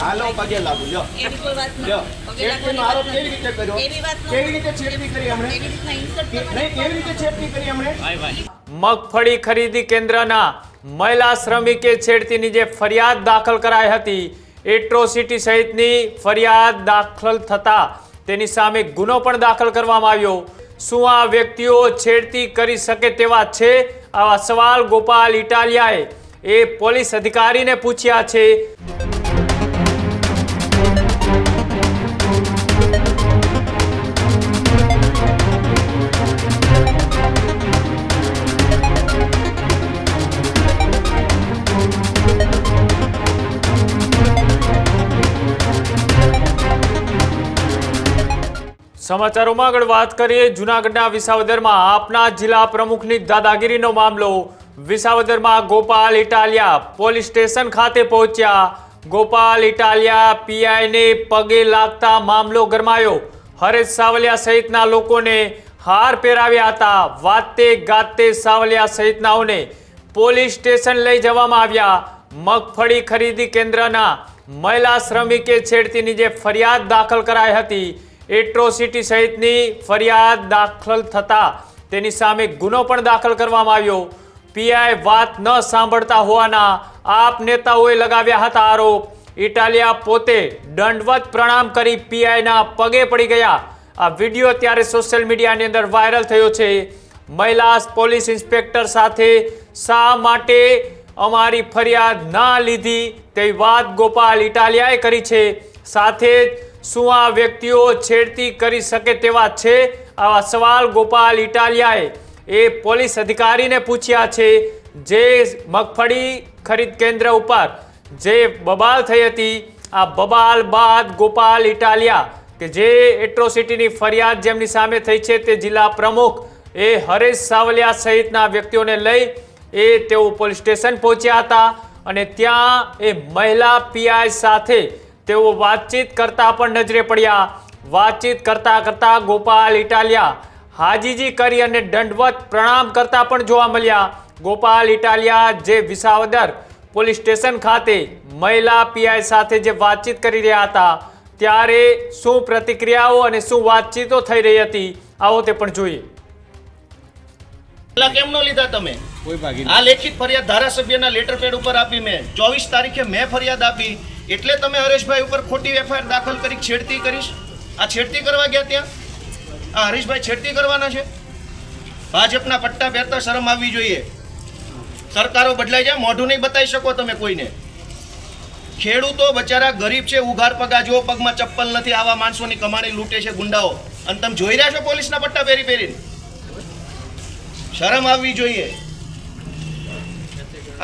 હાલો પગે લાગુ લ્યો. એવી કોઈ વાત લ્યો. છેડતીનો આરોપ કેવી રીતે કર્યો? એવી વાત કેવી રીતે છેડતી કરી હમણે એવી રીતના insult નહીં કેવી રીતે છેડતી કરી હમણે મગફળી ખરીદી કેન્દ્રના મહિલા શ્રમિકે છેડતીની જે ફરિયાદ દાખલ કરાઈ હતી એટ્રોસિટી સહિતની ફરિયાદ દાખલ થતા તેની સામે ગુનો પણ દાખલ કરવામાં આવ્યો. શું આ વ્યક્તિઓ છેડતી કરી શકે તેવા છે? આવા સવાલ ગોપાલ ઇટાલિયાએ એ પોલીસ અધિકારીને પૂછ્યા છે. સમાચારોમાં આગળ વાત કરીએ. જૂનાગઢના વિસાવદરમાં આપના જિલ્લા પ્રમુખની દાદાગીરીનો મામલો. વિસાવદરમાં ગોપાલ ઇટાલિયા પોલીસ સ્ટેશન ખાતે પહોંચ્યા. ગોપાલ ઇટાલિયા પીઆઈને પગે લાગતા મામલો ગરમાયો. હરેશ સાવલિયા સહિતના લોકોને હાર પહેરાવ્યા હતા. વાતે ગાતે સાવલિયા સહિતનાઓને પોલીસ સ્ટેશન લઈ જવામાં આવ્યા. મગફળી ખરીદી કેન્દ્રના મહિલા શ્રમિકે છેડતીની જે ફરિયાદ દાખલ કરાઈ હતી એટ્રોસિટી સહિતની ફરિયાદ દાખલ થતા તેની સામે ગુનો પણ દાખલ કરવામાં આવ્યો. પીઆઈ વાત ન સાંભળતા હોવાના આપ નેતાઓએ લગાવ્યા હતા આરોપ. ઇટાલિયા પોતે દંડવત પ્રણામ કરી પીઆઈના પગે પડી ગયા. આ વીડિયો ત્યારે સોશિયલ મીડિયાની અંદર વાયરલ થયો છે. મહિલા પોલીસ ઇન્સ્પેક્ટર સાથે શા માટે અમારી ફરિયાદ ના લીધી તેવી વાત ગોપાલ ઇટાલિયાએ કરી છે. સાથે જ શું આ વ્યક્તિઓ છેડતી કરી શકે તેવા છે? આવા સવાલ ગોપાલ ઇટાલિયાએ એ પોલીસ અધિકારીને પૂછ્યા છે. જે મગફળી ખરીદ કેન્દ્ર ઉપર જે બબાલ થઈ હતી, આ બબાલ બાદ ગોપાલ ઇટાલિયા કે જે એટ્રોસિટીની ફરિયાદ જેમની સામે થઈ છે તે જિલ્લા પ્રમુખ એ હરેશ સાવલિયા સહિતના વ્યક્તિઓને લઈ એ તેઓ પોલીસ સ્ટેશન પહોંચ્યા હતા અને ત્યાં એ મહિલા પીઆઈ સાથે તેઓ વાતચીત કરતા પણ નજરે પડ્યા. વાતચીત કરતા કરતા ગોપાલ ઇટાલિયા હાજીજી કરી અને દંડવત પ્રણામ કરતા પણ જોવા મળ્યા. ગોપાલ ઇટાલિયા જે વિસાવદર પોલીસ સ્ટેશન ખાતે મહિલા પીઆઈ સાથે જે વાતચીત કરી રહ્યા હતા ત્યારે શું પ્રતિક્રિયાઓ અને શું વાતચીતો થઈ રહી હતી આવો તે પણ જોઈએ. પેલા કેમ ન લીધા તમે? કોઈ ભાગી આ લેખિત ફરિયાદ ધારાસભ્યના લેટર પેડ ઉપર આપી મેં. ચોવીસ તારીખે મેં ફરિયાદ આપી. એટલે તમે હરેશભાઈ ઉપર ખોટી એફઆઈઆર દાખલ કરી છેડતી કરીશ? આ છેડતી કરવા ગયા ત્યાં? આ હરીશભાઈ છેડતી કરવાના છે? ભાજપના પટ્ટા પહેરતા શરમ આવવી જોઈએ. સરકારો બદલાઈ જાય, મોઢું નહીં બતાવી શકો તમે કોઈને. ખેડૂતો બચારા ગરીબ છે, ઉઘાર પગા જુઓ, પગમાં ચપ્પલ નથી, આવા માણસોની કમાણી લૂંટે છે ગુંડાઓ. અને તમે જોઈ રહ્યા છો પોલીસના પટ્ટા પહેરી પહેરીને? શરમ આવવી જોઈએ.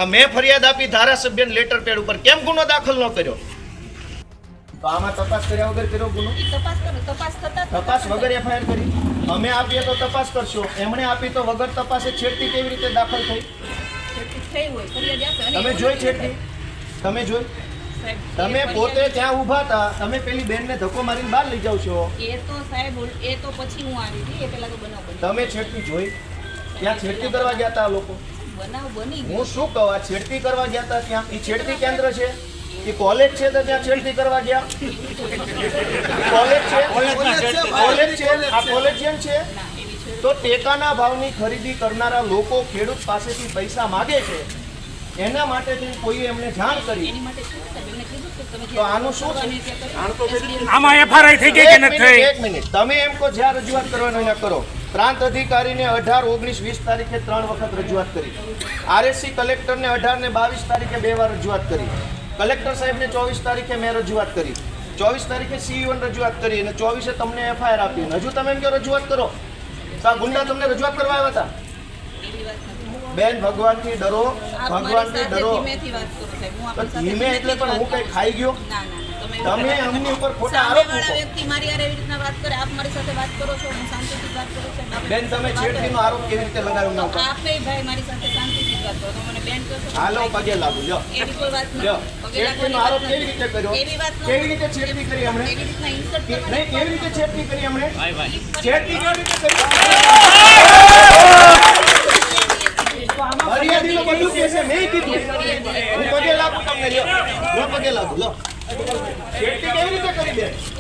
આ મેં ફરિયાદ આપી ધારાસભ્યને લેટર પેડ ઉપર. કેમ ગુનો દાખલ ન કર્યો? તો આમાં તપાસ કર્યા વગર કર્યો ગુનો? તપાસ કરો તપાસ થતા તપાસ વગર એફઆઈઆર કરી? અમે આપીએ તો તપાસ કરશો. એમણે આપી તો વગર તપાસે છેડતી કેવી રીતે દાખલ થઈ? હોય ફરિયાદ આપે અને તમે જોઈ છેડતી? તમે જોઈ? તમે પોતે ત્યાં ઊભા હતા તમે પેલી બેનને ધક્કો મારીને બહાર લઈ જાવ છો. એ તો સાહેબ એ તો પછી હું આવી હતી એ પેલા તો બનાવ તમે છેડતી જોઈ? ત્યાં છેડતી કરવા ગયા હતા આ લોકો? બનાવ બની હું શું કહું? આ છેડતી કરવા ગયા હતા ત્યાં? એ છેડતી કેન્દ્ર છે? એ કોલેજ છે તો ત્યાં છેડતી કરવા ગયા? કોલેજ છે? કોલેજ છે આ કોલેજિયન છે? ના એવી છે તો ટેકાના ભાવની ખરીદી કરનારા લોકો ખેડૂત પાસેથી પૈસા માગે છે? એના માટેથી કોઈ એમને જાણ કરી. એની માટે શું સાહેબ એમને કીધું કે તમે તો આનું શું છે? આમાં એફઆરઆઈ થઈ ગઈ કે એક નથી? મિનિટ થઈ એક મિનિટ. તમે એમ કહો જ્યાં રજૂઆત કરવાનો અહીંયા કરો. પ્રાંત અધિકારીને અઢાર ઓગણીસ વીસ તારીખે ત્રણ વખત રજૂઆત કરી. આરએસસી કલેક્ટરને અઢાર ને બાવીસ તારીખે બે વાર રજૂઆત કરી. કલેક્ટર સાહેબને ચોવીસ તારીખે મેં રજૂઆત કરી. ચોવીસ તારીખે સીઈઓને રજૂઆત કરી અને ચોવીસે તમને એફઆઈઆર આપી. અને હજુ તમે એમ કહો રજૂઆત કરો? તો આ ગુંડા તમને રજૂઆત કરવા આવ્યા હતા. બેન ભગવાનથી ડરો. આપ મારી ભગવાનથી ડરો. ધીમે એટલે પણ હું કઈ ખાઈ ગયો? ના. તમે અમની ઉપર ખોટા આરોપ મૂકો. વ્યક્તિ મારી આરે એવી રીતના વાત કરે આપ મારી સાથે વાત કરો છો હું શાંતિથી વાત કરું છું બેન તમે છેડતીનો આરોપ કેવી રીતે લગાવ્યો ના આપે ભાઈ મારી સાથે શાંતિથી વાત કરો. તો મને બેન કહો છો હાલો પગે લાગુ લ્યો. એવી કોઈ વાત લ્યો. નથી છેડતીનો આરોપ કેવી રીતે કર્યો? એવી વાત. કેવી રીતે છેડતી કરી અમને? એવી રીતના કે- નહીં કેવી રીતે છેડતી કરી અમને? ભાઈ ભાઈ. છેડતી કેવી રીતે કરી? ફરિયાદી બધું કહે છે મેં કીધું. હું પગે લાગુ તમને લ્યો. લ્યો પગે લાગુ લો છેડતી કેવી રીતે કરી બેન